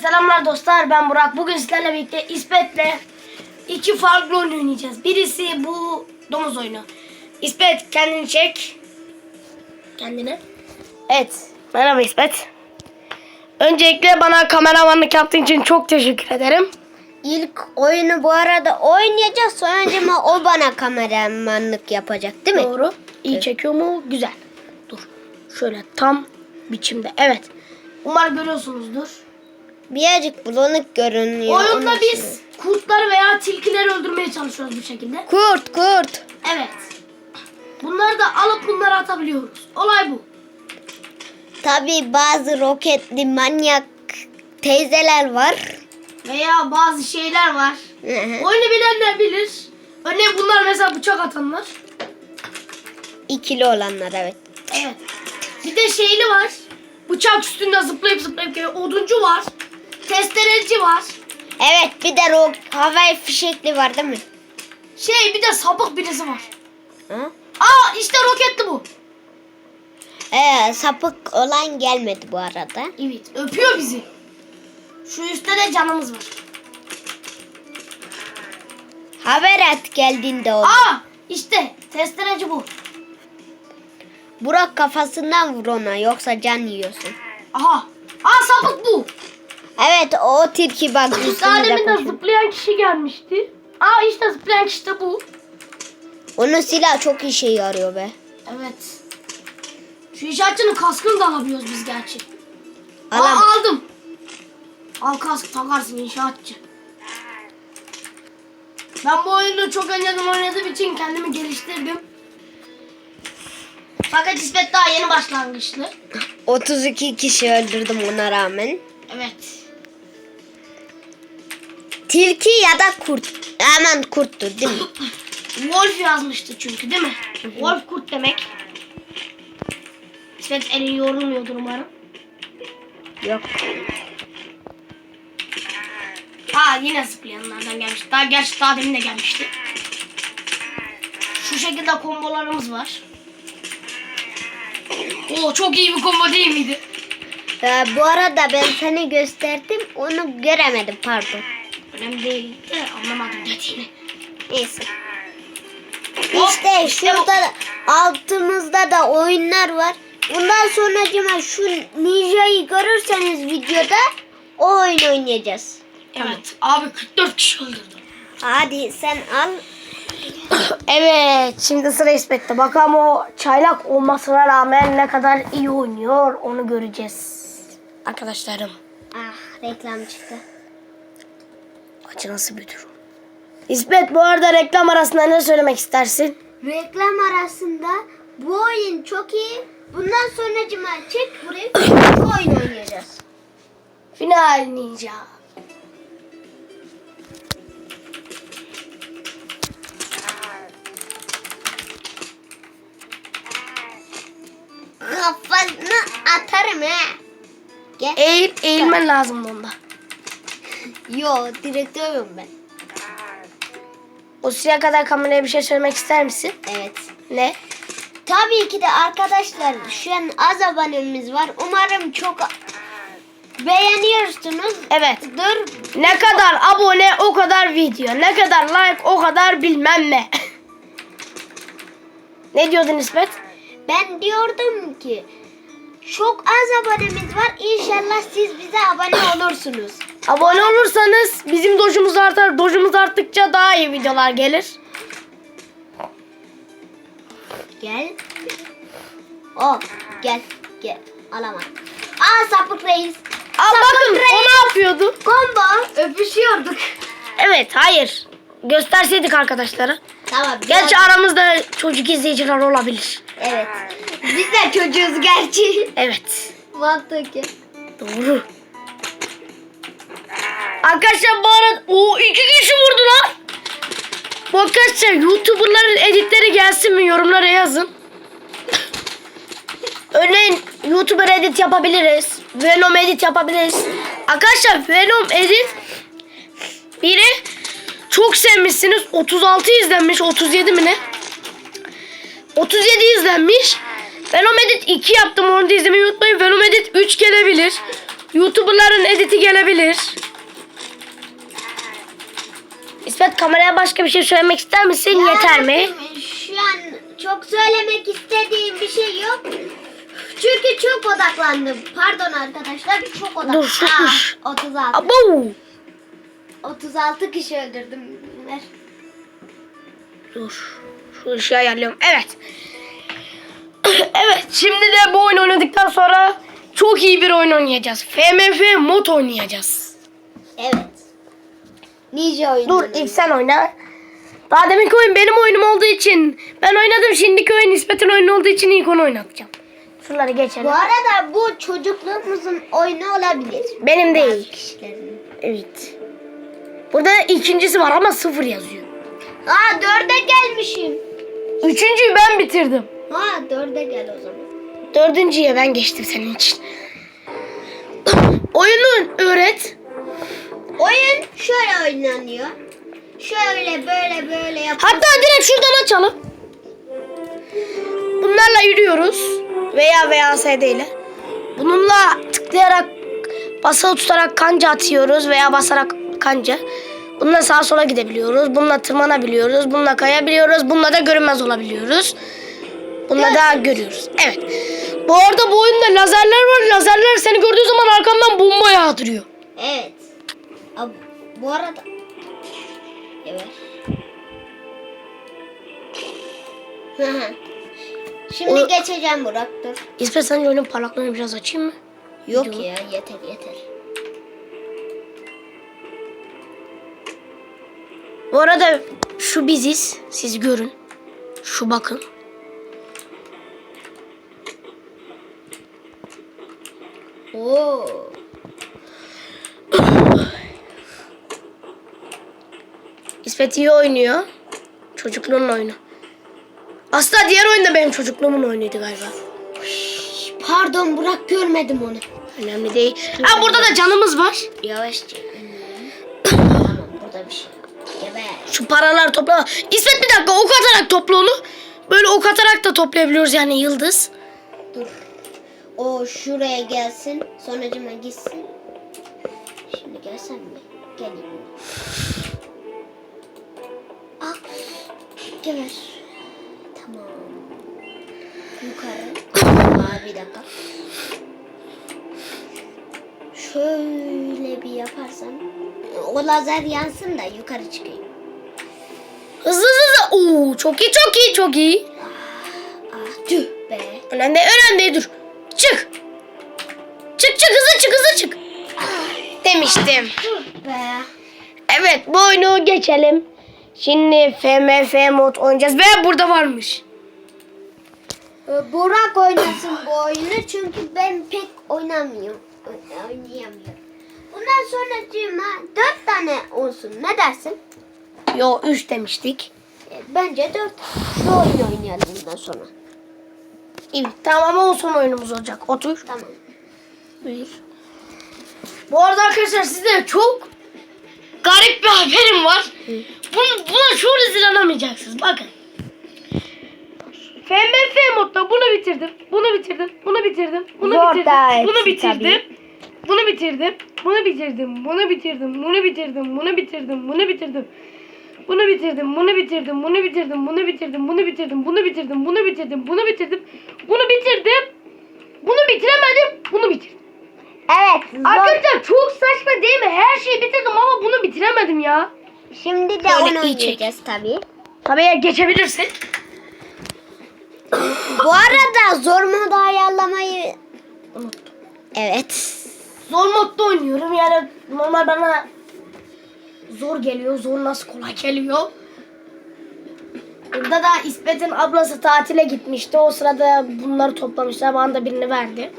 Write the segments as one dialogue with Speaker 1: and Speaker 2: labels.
Speaker 1: selamlar dostlar. Ben Burak. Bugün sizlerle birlikte İsmet'le iki farklı oyun oynayacağız. Birisi bu domuz oyunu. İsmet kendini çek. Kendini. Evet. Merhaba İsmet. Öncelikle bana kameramanlık yaptığın için çok teşekkür ederim.
Speaker 2: İlk oyunu bu arada oynayacağız. Sonra o bana kameramanlık yapacak değil mi?
Speaker 1: Doğru. İyi çekiyor mu? Güzel. Dur. Şöyle tam biçimde. Evet. Umarım görüyorsunuzdur.
Speaker 2: Birazcık bulanık görünüyor.
Speaker 1: Oyunda
Speaker 2: onun
Speaker 1: biz
Speaker 2: için.
Speaker 1: kurtları veya tilkileri öldürmeye çalışıyoruz bu şekilde.
Speaker 2: Kurt kurt.
Speaker 1: Evet. Bunları da alıp bunları atabiliyoruz. Olay bu.
Speaker 2: Tabi bazı roketli manyak teyzeler var.
Speaker 1: Veya bazı şeyler var. Oyunu bilenler bilir. Örneğin bunlar mesela bıçak atanlar.
Speaker 2: İkili olanlar evet.
Speaker 1: Evet. Bir de şeyli var. Bıçak üstünde zıplayıp zıplayıp geliyor. Oduncu var. Testereci var.
Speaker 2: Evet bir de ro havai fişekli var değil mi?
Speaker 1: Şey bir de sapık birisi var.
Speaker 2: Hı?
Speaker 1: Aa işte roketli bu.
Speaker 2: Ee, sapık olan gelmedi bu arada.
Speaker 1: Evet öpüyor bizi. Şu üstte de canımız var.
Speaker 2: Haber et geldiğinde o.
Speaker 1: Aa işte testereci bu.
Speaker 2: Burak kafasından vur ona yoksa can yiyorsun.
Speaker 1: Aha. Aa sapık bu.
Speaker 2: Evet o tilki bak
Speaker 1: Daha demin de
Speaker 2: koşuyor.
Speaker 1: zıplayan kişi gelmişti. Aa işte zıplayan kişi de bu.
Speaker 2: Onun silah çok işe yarıyor be.
Speaker 1: Evet. Şu inşaatçının kaskını da alabiliyoruz biz gerçi.
Speaker 2: Alam.
Speaker 1: Aa aldım. Al kask takarsın inşaatçı. Ben bu oyunu çok önceden oynadığım için kendimi geliştirdim. Fakat İsmet daha yeni başlangıçlı.
Speaker 2: 32 kişi öldürdüm ona rağmen.
Speaker 1: Evet.
Speaker 2: Tilki ya da kurt. Hemen kurttu değil mi?
Speaker 1: Wolf yazmıştı çünkü değil mi? Wolf kurt demek. İsmet elin yorulmuyordur umarım.
Speaker 2: Yok.
Speaker 1: Aa yine zıplayanlardan gelmiş. Daha gerçi daha demin de gelmişti. Şu şekilde kombolarımız var. Oo çok iyi bir combo değil miydi?
Speaker 2: Ee, bu arada ben seni gösterdim onu göremedim pardon.
Speaker 1: Önemli değil. De anlamadım dediğini.
Speaker 2: Neyse.
Speaker 1: Hop,
Speaker 2: İşte şurada da, altımızda da oyunlar var. Bundan sonra şu ninja'yı görürseniz videoda o oyun oynayacağız.
Speaker 1: Evet. Abi 44 kişi öldürdüm.
Speaker 2: Hadi sen al.
Speaker 1: Evet. Şimdi sıra İsmet'te. Bakalım o çaylak olmasına rağmen ne kadar iyi oynuyor onu göreceğiz. Arkadaşlarım.
Speaker 2: Ah reklam çıktı.
Speaker 1: Acı nasıl bir durum. İsmet bu arada reklam arasında ne söylemek istersin?
Speaker 2: Reklam arasında bu oyun çok iyi. Bundan sonra cima çek buraya bu oyun oynayacağız.
Speaker 1: Final Ninja.
Speaker 2: Kafanı atarım he. Gel.
Speaker 1: Eğip eğilmen lazım onda.
Speaker 2: Yo direktörüm ben.
Speaker 1: O süre kadar kameraya bir şey söylemek ister misin?
Speaker 2: Evet.
Speaker 1: Ne?
Speaker 2: Tabii ki de arkadaşlar şu an az abonemiz var. Umarım çok beğeniyorsunuz.
Speaker 1: Evet.
Speaker 2: Dur.
Speaker 1: Ne kadar abone o kadar video. Ne kadar like o kadar bilmem ne. ne diyordun İsmet?
Speaker 2: Ben diyordum ki çok az abonemiz var. İnşallah siz bize abone olursunuz.
Speaker 1: Abone olursanız bizim dojumuz artar. Dojumuz arttıkça daha iyi videolar gelir.
Speaker 2: Gel. Oh gel gel. Alamadım. Aa sapık reis.
Speaker 1: Aa,
Speaker 2: Sapık
Speaker 1: bakın o
Speaker 2: reis.
Speaker 1: ne yapıyordu?
Speaker 2: Combo. Öpüşüyorduk.
Speaker 1: Evet hayır. Gösterseydik arkadaşlara.
Speaker 2: Tamam.
Speaker 1: Gerçi
Speaker 2: biraz-
Speaker 1: aramızda çocuk izleyiciler olabilir.
Speaker 2: Evet. Biz de çocuğuz gerçi.
Speaker 1: Evet.
Speaker 2: Mantıklı.
Speaker 1: Doğru. Arkadaşlar bu arada o iki kişi vurdular. Bu arkadaşlar YouTuber'ların editleri gelsin mi yorumlara yazın. Örneğin YouTuber edit yapabiliriz. Venom edit yapabiliriz. Arkadaşlar Venom edit biri çok sevmişsiniz. 36 izlenmiş. 37 mi ne? 37 izlenmiş. Venom Edit 2 yaptım onu da izlemeyi unutmayın. Venom Edit 3 gelebilir. YouTuber'ların editi gelebilir. İsmet kameraya başka bir şey söylemek ister misin? Yeter mi?
Speaker 2: Şu an çok söylemek istediğim bir şey yok. Çünkü çok odaklandım. Pardon arkadaşlar çok odaklandım.
Speaker 1: Dur,
Speaker 2: Aa,
Speaker 1: kuş.
Speaker 2: 36.
Speaker 1: Abo!
Speaker 2: 36 kişi öldürdüm. Ver.
Speaker 1: Dur. Şu ışığı ayarlıyorum. Evet. evet. Şimdi de bu oyun oynadıktan sonra çok iyi bir oyun oynayacağız. FMF mod oynayacağız.
Speaker 2: Evet. Ninja oyunu.
Speaker 1: Dur ilk sen oyna. Daha deminki oyun benim oyunum olduğu için ben oynadım. Şimdiki oyun İsmet'in oyunu olduğu için ilk onu oynatacağım. Şunları geçelim.
Speaker 2: Bu arada bu çocukluğumuzun oyunu olabilir.
Speaker 1: Benim değil.
Speaker 2: kişilerin.
Speaker 1: Evet. Burada ikincisi var ama sıfır yazıyor.
Speaker 2: Aa dörde gelmişim.
Speaker 1: Üçüncüyü ben bitirdim.
Speaker 2: Ha dörde gel o zaman.
Speaker 1: Dördüncüye ben geçtim senin için. Oyunu öğret.
Speaker 2: Oyun şöyle oynanıyor. Şöyle böyle böyle yap.
Speaker 1: Hatta direkt şuradan açalım. Bunlarla yürüyoruz. Veya VASD ile. Bununla tıklayarak basılı tutarak kanca atıyoruz veya basarak kanca. Bununla sağa sola gidebiliyoruz. Bununla tırmanabiliyoruz. Bununla kayabiliyoruz. Bununla da görünmez olabiliyoruz. Bununla da görüyoruz. Evet. Bu arada bu oyunda lazerler var. Lazerler seni gördüğü zaman arkandan bomba yağdırıyor.
Speaker 2: Evet. Ab, bu arada. Evet. Şimdi
Speaker 1: O-
Speaker 2: geçeceğim Burak dur.
Speaker 1: İsmet sence oyunun parlaklığını biraz açayım mı?
Speaker 2: Yok
Speaker 1: Video.
Speaker 2: ya yeter yeter.
Speaker 1: Bu arada şu biziz. Siz görün. Şu bakın.
Speaker 2: Oo.
Speaker 1: İyi oynuyor. Çocukluğun oyunu. Aslında diğer oyunda benim çocukluğumun oyunuydu galiba.
Speaker 2: Pardon Burak görmedim onu.
Speaker 1: Önemli değil. Ha burada da canımız var.
Speaker 2: Yavaşça. tamam burada bir şey. Geber.
Speaker 1: Şu paralar topla. İsmet bir dakika ok atarak topla onu. Böyle ok atarak da toplayabiliyoruz yani yıldız.
Speaker 2: Dur. O şuraya gelsin. Sonracıma gitsin. Şimdi gelsen mi? Geleyim. Al. Geber. Tamam. Yukarı. Aa, bir dakika. Şöyle bir yaparsam. O lazer yansın da yukarı çıkayım.
Speaker 1: Hızlı hızlı. Oo, çok iyi çok iyi çok iyi.
Speaker 2: Ah tüh be.
Speaker 1: Önemli önemli dur. Çık. Çık çık hızlı çık hızlı çık. Demiştim.
Speaker 2: Tüh be.
Speaker 1: Evet bu oyunu geçelim. Şimdi FMF mod oynayacağız ve burada varmış.
Speaker 2: Ee, Burak oynasın bu oyunu çünkü ben pek oynamıyorum. Oy- Oynayamıyorum. Bundan sonra cima dört tane olsun. Ne dersin?
Speaker 1: Yo 3 demiştik.
Speaker 2: E, Bence dört. Şu oyunu oynayalım bundan sonra.
Speaker 1: İyi tamam ama o son oyunumuz olacak. Otur.
Speaker 2: Tamam.
Speaker 1: Buyur. Bu arada arkadaşlar size çok garip bir haberim var. Bunu, buna şu rezil inanamayacaksınız. Bakın. FMF modda bunu bitirdim. Bunu bitirdim. Bunu bitirdim. Bunu
Speaker 2: Zor
Speaker 1: bitirdim. Bunu
Speaker 2: hepsi
Speaker 1: bitirdim.
Speaker 2: tabii.
Speaker 1: Bunu bitirdim. Bunu bitirdim. Bunu bitirdim. Bunu bitirdim. Bunu bitirdim. Bunu bitirdim. Bunu bitirdim. Bunu bitirdim. Bunu bitirdim. Bunu bitirdim. Bunu bitirdim. Bunu bitirdim. Bunu bitirdim. Bunu bitirdim. Bunu bitirdim. Bunu bitiremedim. Bunu bitirdim.
Speaker 2: Evet.
Speaker 1: Arkadaşlar çok saçma değil mi? Her şeyi bitirdim ama bunu bitiremedim ya.
Speaker 2: Şimdi de
Speaker 1: Böyle
Speaker 2: onu
Speaker 1: iyi çek.
Speaker 2: oynayacağız tabii.
Speaker 1: Tabii ya geçebilirsin.
Speaker 2: Bu arada zor modu ayarlamayı...
Speaker 1: Unuttum.
Speaker 2: Evet.
Speaker 1: Zor modda oynuyorum yani normal bana zor geliyor. Zor nasıl kolay geliyor. Burada da İsmet'in ablası tatile gitmişti. O sırada bunları toplamışlar. Bana da birini verdi.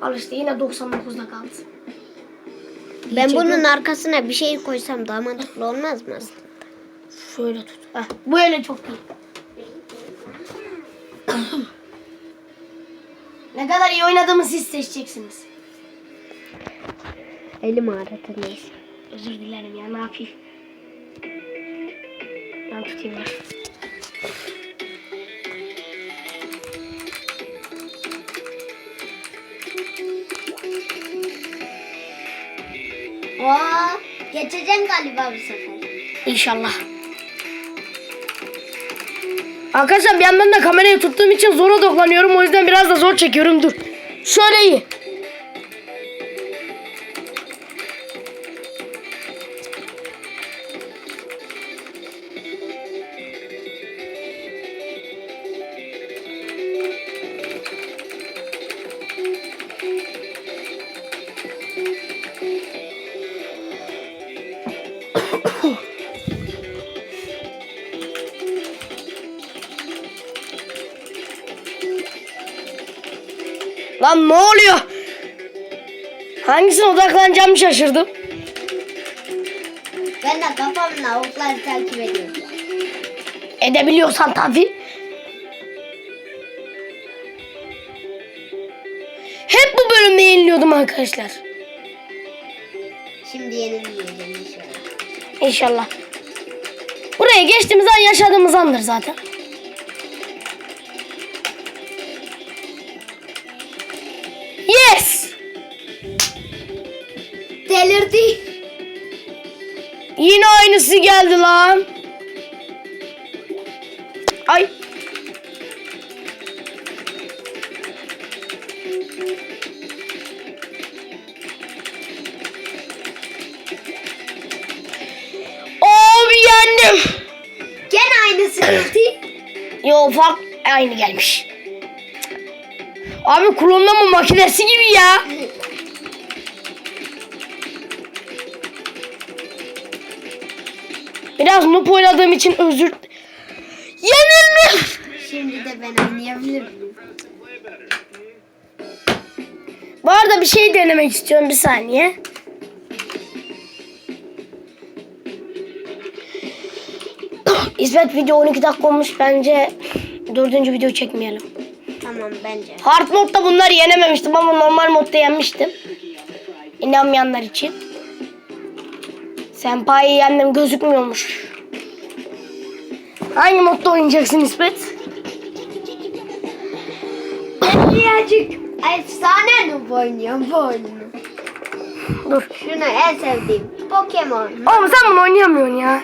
Speaker 1: Al işte yine 99'da kaldı.
Speaker 2: Ben
Speaker 1: İyice
Speaker 2: bunun arkasına bir şey koysam daha mantıklı olmaz mı aslında?
Speaker 1: Şöyle tut. Heh, bu öyle çok iyi. ne kadar iyi oynadığımı siz seçeceksiniz.
Speaker 2: Elim ağrıdı neyse.
Speaker 1: Özür dilerim ya ne yapayım. Ben tutayım ver.
Speaker 2: Oo, geçeceksin galiba bu sefer.
Speaker 1: İnşallah. Arkadaşlar bir yandan da kamerayı tuttuğum için zor odaklanıyorum. O yüzden biraz da zor çekiyorum. Dur. Şöyle iyi. Lan ne oluyor? Hangisine odaklanacağımı şaşırdım.
Speaker 2: Ben de kafamla okları takip ediyorum.
Speaker 1: Edebiliyorsan tabii. Hep bu bölümde yeniliyordum arkadaşlar.
Speaker 2: Şimdi yenilmeyeceğim inşallah.
Speaker 1: İnşallah. Buraya geçtiğimiz an yaşadığımız andır zaten. Yes!
Speaker 2: Delirdi.
Speaker 1: Yine aynısı geldi lan. Ay. Abi yendim.
Speaker 2: Gene aynısı geldi.
Speaker 1: Yo fark aynı gelmiş. Abi klonlama makinesi gibi ya. Biraz noob oynadığım için özür... Yenildim.
Speaker 2: Şimdi de ben oynayabilir miyim?
Speaker 1: Bu arada bir şey denemek istiyorum bir saniye. İsmet video 12 dakika olmuş bence dördüncü video çekmeyelim.
Speaker 2: Tamam bence.
Speaker 1: Hard modda bunları yenememiştim ama normal modda yenmiştim. İnanmayanlar için. Senpai'yi yendim gözükmüyormuş. Hangi modda oynayacaksın İsmet?
Speaker 2: Birazcık efsane noob oynuyorum bu oyunu.
Speaker 1: Dur.
Speaker 2: Şunu en sevdiğim. Pokemon.
Speaker 1: Oğlum sen bunu oynayamıyorsun ya.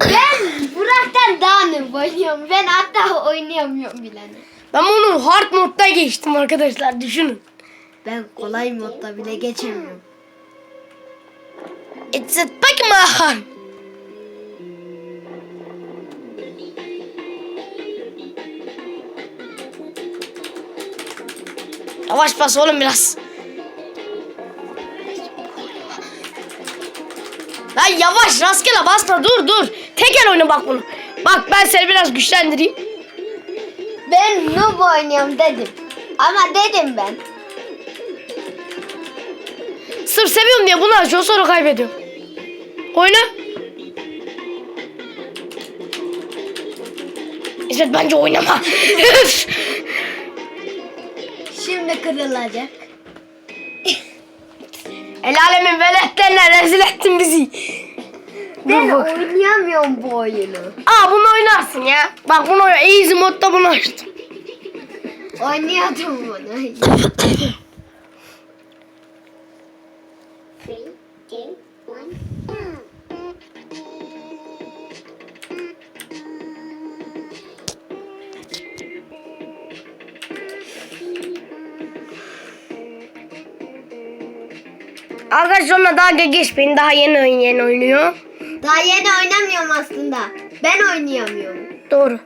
Speaker 2: Ben Burak'tan daha noob oynuyorum. Ben hatta oynayamıyorum bile.
Speaker 1: Ben bunu hard modda geçtim arkadaşlar düşünün.
Speaker 2: Ben kolay modda bile geçemiyorum.
Speaker 1: It's a Pokemon. Yavaş bas oğlum biraz. Lan yavaş rastgele basma dur dur. Tekel oyna bak bunu. Bak ben seni biraz güçlendireyim.
Speaker 2: Ben noob oynuyorum dedim. Ama dedim ben.
Speaker 1: Sırf seviyorum diye bunu açıyor sonra kaybediyor. Oyna. İsmet bence oynama.
Speaker 2: Şimdi kırılacak.
Speaker 1: El alemin veletlerine rezil ettin bizi.
Speaker 2: Ben
Speaker 1: Dur bak.
Speaker 2: oynayamıyorum bu oyunu.
Speaker 1: Aa bunu oynarsın ya. Bak bunu oyna. Easy modda bunu açtım.
Speaker 2: Oynuyordum bunu.
Speaker 1: Arkadaşlar onunla dalga geçmeyin. Daha yeni oyun yeni oynuyor.
Speaker 2: Daha yeni oynamıyorum aslında. Ben oynayamıyorum.
Speaker 1: Doğru.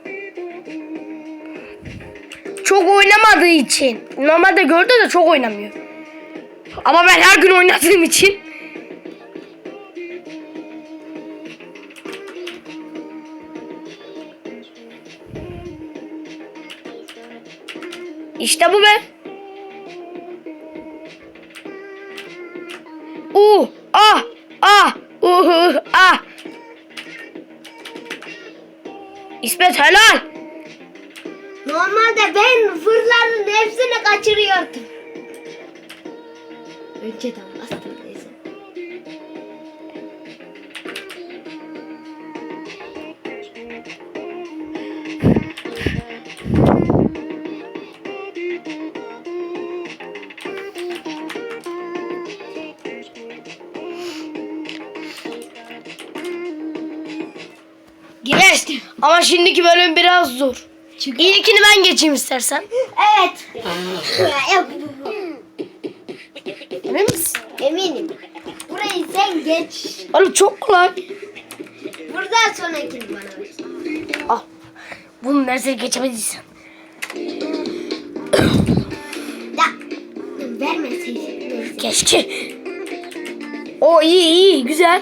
Speaker 1: Çok oynamadığı için. Normalde gördü de çok oynamıyor. Ama ben her gün oynadığım için. İşte bu be. İsmet helal.
Speaker 2: Normalde ben fırların hepsini kaçırıyordum. Önceden
Speaker 1: Ama şimdiki bölüm biraz zor.
Speaker 2: Çünkü-
Speaker 1: İlkini ben geçeyim istersen.
Speaker 2: Evet.
Speaker 1: Emin misin?
Speaker 2: Eminim. Burayı sen geç.
Speaker 1: Oğlum çok kolay.
Speaker 2: Buradan sonrakini bana ver.
Speaker 1: Al. Bunu neredeyse geçemediysen.
Speaker 2: Ya. Vermeseydin.
Speaker 1: Keşke. O iyi iyi güzel.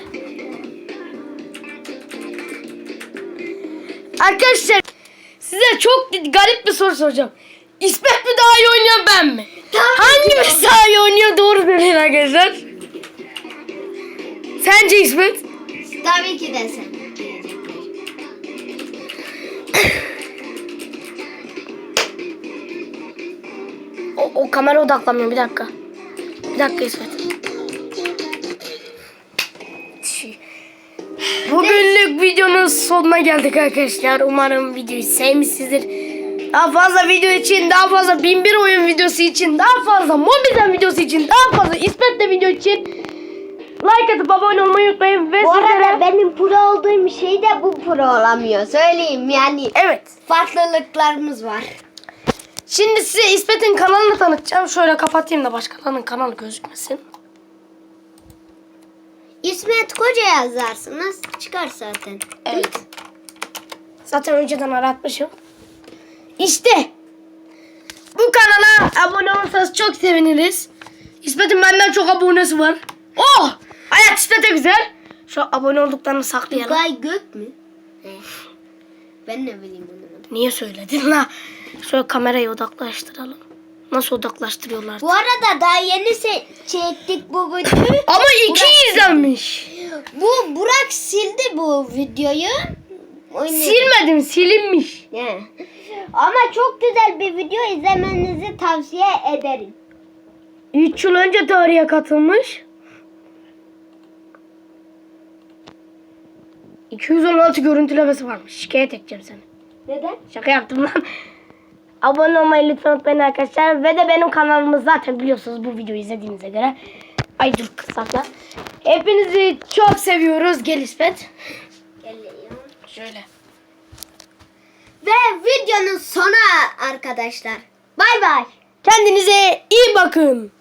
Speaker 1: Arkadaşlar size çok garip bir soru soracağım. İsmet mi daha iyi oynuyor ben mi? Hangimiz daha iyi oynuyor doğru söyleyin arkadaşlar. Sence İsmet?
Speaker 2: Tabii ki de sen.
Speaker 1: O, o kamera odaklanmıyor bir dakika. Bir dakika İsmet. Bugünlük videonun sonuna geldik arkadaşlar. Umarım videoyu sevmişsinizdir. Daha fazla video için, daha fazla 1001 oyun videosu için, daha fazla mobilden videosu için, daha fazla İsmet'le video için like atıp abone olmayı unutmayın. Ve
Speaker 2: Bu
Speaker 1: sizlere...
Speaker 2: arada benim pro olduğum şey de bu pro olamıyor. Söyleyeyim yani.
Speaker 1: Evet.
Speaker 2: Farklılıklarımız var.
Speaker 1: Şimdi size İsmet'in kanalını tanıtacağım. Şöyle kapatayım da başkalarının kanalı gözükmesin.
Speaker 2: İsmet Koca yazarsınız. Çıkar zaten.
Speaker 1: Evet. Zaten önceden aratmışım. İşte. Bu kanala abone olursanız çok seviniriz. İsmet'in benden çok abonesi var. Oh! Hayat İsmet'e güzel. Şu abone olduklarını saklayalım.
Speaker 2: Tugay Gök mü? Ben ne bileyim bunu.
Speaker 1: Niye söyledin la? Şöyle kamerayı odaklaştıralım. Nasıl odaklaştırıyorlar?
Speaker 2: Bu arada daha yeni se- çektik bu videoyu.
Speaker 1: Ama iki izlenmiş.
Speaker 2: bu Burak sildi bu videoyu. Oynuyor.
Speaker 1: Silmedim silinmiş.
Speaker 2: He. Ama çok güzel bir video izlemenizi tavsiye ederim.
Speaker 1: 3 yıl önce tarihe katılmış. 216 görüntülemesi varmış. Şikayet edeceğim seni.
Speaker 2: Neden?
Speaker 1: Şaka yaptım lan. Abone olmayı lütfen unutmayın arkadaşlar. Ve de benim kanalımı zaten biliyorsunuz bu videoyu izlediğinize göre. Ay dur kısakla. Hepinizi çok seviyoruz. Gel İsmet.
Speaker 2: Geliyor.
Speaker 1: Şöyle.
Speaker 2: Ve videonun sonu arkadaşlar. Bay bay.
Speaker 1: Kendinize iyi bakın.